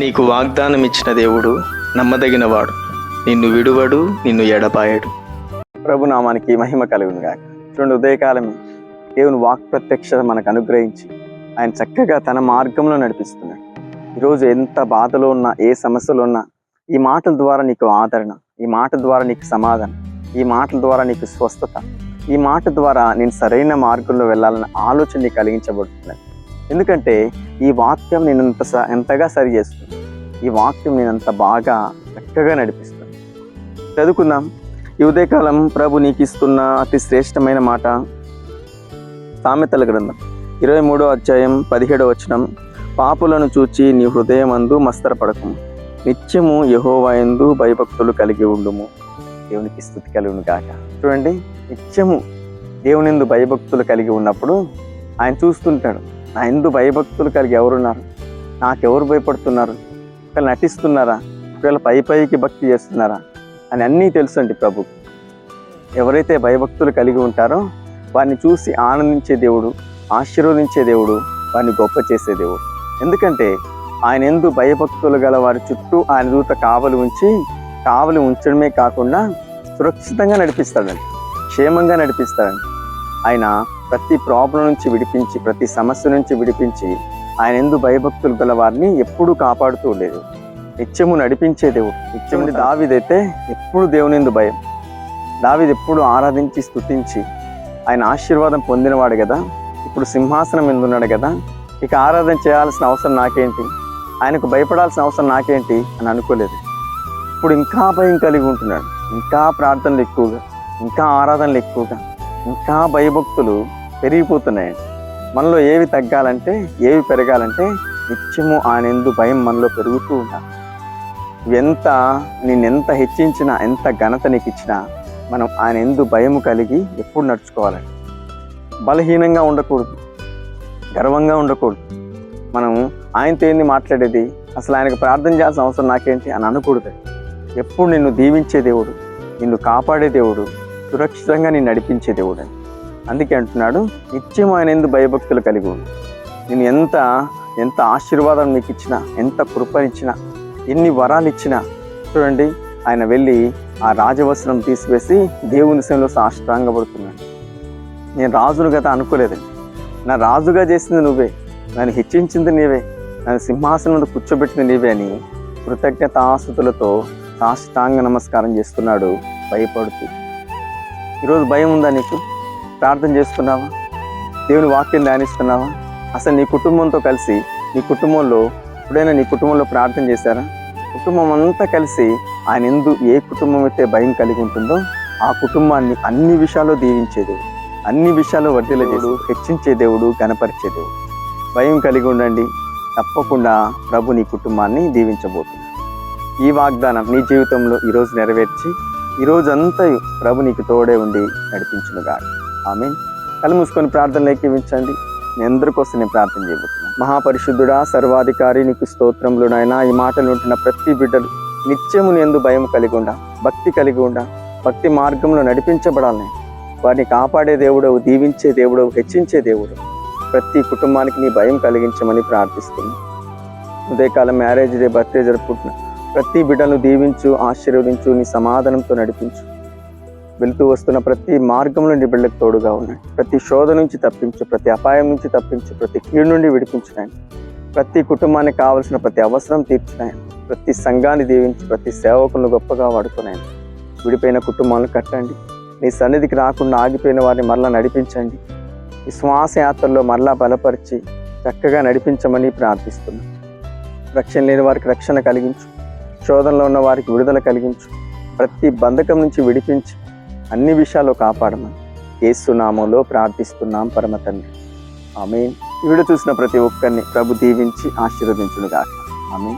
నీకు వాగ్దానం ఇచ్చిన దేవుడు నమ్మదగినవాడు. నిన్ను విడువడు నిన్ను ఎడపాయడు ప్రభునామానికి మహిమ కలుగును గాక. చూడండి ఉదయకాలమే దేవుని వాక్ ప్రత్యక్షత మనకు అనుగ్రహించి ఆయన చక్కగా తన మార్గంలో నడిపిస్తున్నాడు. ఈరోజు ఎంత బాధలో ఉన్నా ఏ సమస్యలో ఉన్నా ఈ మాటల ద్వారా నీకు ఆదరణ ఈ మాట ద్వారా నీకు సమాధానం ఈ మాటల ద్వారా నీకు స్వస్థత ఈ మాట ద్వారా నేను సరైన మార్గంలో వెళ్ళాలన్న ఆలోచన నీకు కలిగించబడుతున్నాను ఎందుకంటే ఈ వాక్యం నేను ఎంత స- ఎంతగా సరి చేస్తుంది. ఈ వాక్యం నేను అంత బాగా చక్కగా నడిపిస్తుంది. చదువుకుందాం. ఈ ఉదయకాలం ప్రభు నీకు ఇస్తున్న అతి శ్రేష్టమైన మాట. సామెతల గ్రంథం. ఇరవై మూడో అధ్యాయం పదిహేడో వచనం. పాపులను చూచి నీ హృదయమందు మస్తరపడకము. నిత్యము యహోవాయందు భయభక్తులు కలిగి ఉండుము. దేవునికి స్థుతి కలుగును కాక చూడండి. నిత్యము దేవునిందు భయభక్తులు కలిగి ఉన్నప్పుడు ఆయన చూస్తుంటాడు. నా ఎందు భయభక్తులు కలిగి ఎవరున్నారు? నాకెవరు భయపడుతున్నారు? ఒకవేళ నటిస్తున్నారా? ఒకవేళ పై పైకి భక్తి చేస్తున్నారా? అని అన్నీ తెలుసండి ప్రభు. ఎవరైతే భయభక్తులు కలిగి ఉంటారో వారిని చూసి ఆనందించే దేవుడు ఆశీర్వదించే దేవుడు వారిని గొప్ప చేసే దేవుడు. ఎందుకంటే ఆయన ఎందు భయభక్తులు గల వారి చుట్టూ ఆయన దూత కావలి ఉంచి కావలి ఉంచడమే కాకుండా సురక్షితంగా నడిపిస్తాడండి. క్షేమంగా నడిపిస్తాడండి. ఆయన ప్రతి ప్రాబ్లం నుంచి విడిపించి ప్రతి సమస్య నుంచి విడిపించి ఆయన ఎందు భయభక్తులు గల వారిని ఎప్పుడూ కాపాడుతూ ఉండేది నిత్యము నడిపించే దేవుడు నిత్యముడి దావిదైతే ఎప్పుడు దేవుని ఎందు భయం. దావిది ఎప్పుడు ఆరాధించి స్తుతించి ఆయన ఆశీర్వాదం పొందినవాడు కదా. ఇప్పుడు సింహాసనం మీద ఉన్నాడు కదా. ఇక ఆరాధన చేయాల్సిన అవసరం నాకేంటి? ఆయనకు భయపడాల్సిన అవసరం నాకేంటి అని అనుకోలేదు. ఇప్పుడు ఇంకా భయం కలిగి ఉంటున్నాడు. ఇంకా ప్రార్థనలు ఎక్కువగా ఇంకా ఆరాధనలు ఎక్కువగా ఇంకా భయభక్తులు పెరిగిపోతున్నాయండి మనలో ఏవి తగ్గాలంటే ఏవి పెరగాలంటే నిత్యము ఆయన భయం మనలో పెరుగుతూ ఉండాలి. ఎంత నిన్నెంత హెచ్చించినా ఎంత ఘనత నీకు ఇచ్చినా మనం ఆయన ఎందు భయము కలిగి ఎప్పుడు నడుచుకోవాలండి బలహీనంగా ఉండకూడదు. గర్వంగా ఉండకూడదు. మనం ఆయనతో ఏంది మాట్లాడేది? అసలు ఆయనకు ప్రార్థన చేయాల్సిన అవసరం నాకేంటి అని అనకూడదు. ఎప్పుడు నిన్ను దీవించే దేవుడు నిన్ను కాపాడే దేవుడు సురక్షితంగా నిన్ను నడిపించే దేవుడు అని. అందుకే అంటున్నాడు నిత్యం ఆయన ఎందు భయభక్తులు కలిగి ఉంది నేను ఎంత ఎంత ఆశీర్వాదం నీకు ఇచ్చినా ఎంత కృపనిచ్చినా ఎన్ని వరాలు ఇచ్చినా చూడండి ఆయన వెళ్ళి ఆ రాజవస్త్రం తీసివేసి దేవుని సేవలో సాష్టాంగపడుతున్నాడు. నేను రాజును కదా అనుకోలేదండి. నా రాజుగా చేసింది నువ్వే. నన్ను హెచ్చించింది నీవే. నన్ను సింహాసనం మీద కూర్చోబెట్టింది నీవే అని కృతజ్ఞతాస్తుతులతో సాష్టాంగ నమస్కారం చేస్తున్నాడు. భయపడుతూ. ఈరోజు భయం ఉందా నీకు? ప్రార్థన చేస్తున్నావా దేవుని వాక్యం ధ్యానిస్తున్నావా? అసలు నీ కుటుంబంతో కలిసి నీ కుటుంబంలో ఎప్పుడైనా నీ కుటుంబంలో ప్రార్థన చేశారా? కుటుంబం అంతా కలిసి ఆయన ఎందు ఏ కుటుంబం అయితే భయం కలిగి ఉంటుందో ఆ కుటుంబాన్ని అన్ని విషయాల్లో దీవించే దేవుడు అన్ని విషయాల్లో వర్ధిల దేవుడు హెచ్చించే దేవుడు గణపరిచే దేవుడు. భయం కలిగి ఉండండి. తప్పకుండా ప్రభు నీ కుటుంబాన్ని దీవించబోతుంది ఈ వాగ్దానం నీ జీవితంలో ఈరోజు నెరవేర్చి ఈ రోజంతా ప్రభు నీకు తోడే ఉండి నడిపించునుగాడు ఆమె కళ్ళు మూసుకొని ప్రార్థనలు ఎక్కివించండి మీ అందరి కోసం నేను ప్రార్థన చేయబోతున్నాను. మహాపరిశుద్ధుడా సర్వాధికారి నీకు స్తోత్రములు నాయన. ఈ మాటలు ఉంటున్న ప్రతి బిడ్డలు నిత్యము ఎందు భయం కలిగి ఉండ భక్తి కలిగి ఉండ భక్తి మార్గంలో నడిపించబడాలని. వారిని కాపాడే దేవుడవు దీవించే దేవుడవు హెచ్చించే దేవుడు ప్రతి కుటుంబానికి నీ భయం కలిగించమని ప్రార్థిస్తున్నాను ఉదయకాలం మ్యారేజ్ డే బర్త్డే జరుపుకుంటున్నా. ప్రతి బిడ్డను దీవించు ఆశీర్వదించు నీ సమాధానంతో నడిపించు. వెళ్తూ వస్తున్న ప్రతి మార్గంలో నీ బిడ్డలకు తోడుగా ఉన్నాయి ప్రతి శోధ నుంచి తప్పించు ప్రతి అపాయం నుంచి తప్పించు ప్రతి కీడు నుండి విడిపించినాయని ప్రతి కుటుంబానికి కావలసిన ప్రతి అవసరం తీర్చినాయని ప్రతి సంఘాన్ని దీవించి ప్రతి సేవకులను గొప్పగా వాడుకున్నాయని విడిపోయిన కుటుంబాలను కట్టండి. నీ సన్నిధికి రాకుండా ఆగిపోయిన వారిని మరలా నడిపించండి. విశ్వాస యాత్రలో మరలా బలపరిచి చక్కగా నడిపించమని ప్రార్థిస్తున్నాం. రక్షణ లేని వారికి రక్షణ కలిగించు. శోధనలో ఉన్న వారికి విడుదల కలిగించు. ప్రతి బంధకం నుంచి విడిపించి. అన్ని విషయాలు కాపాడమని ఏసునామంలో ప్రార్థిస్తున్నాం పరమ తండ్రి ఆమె ఇవిడ చూసిన ప్రతి ఒక్కరిని ప్రభు దీవించి ఆశీర్వదించునుగాక. ఆమె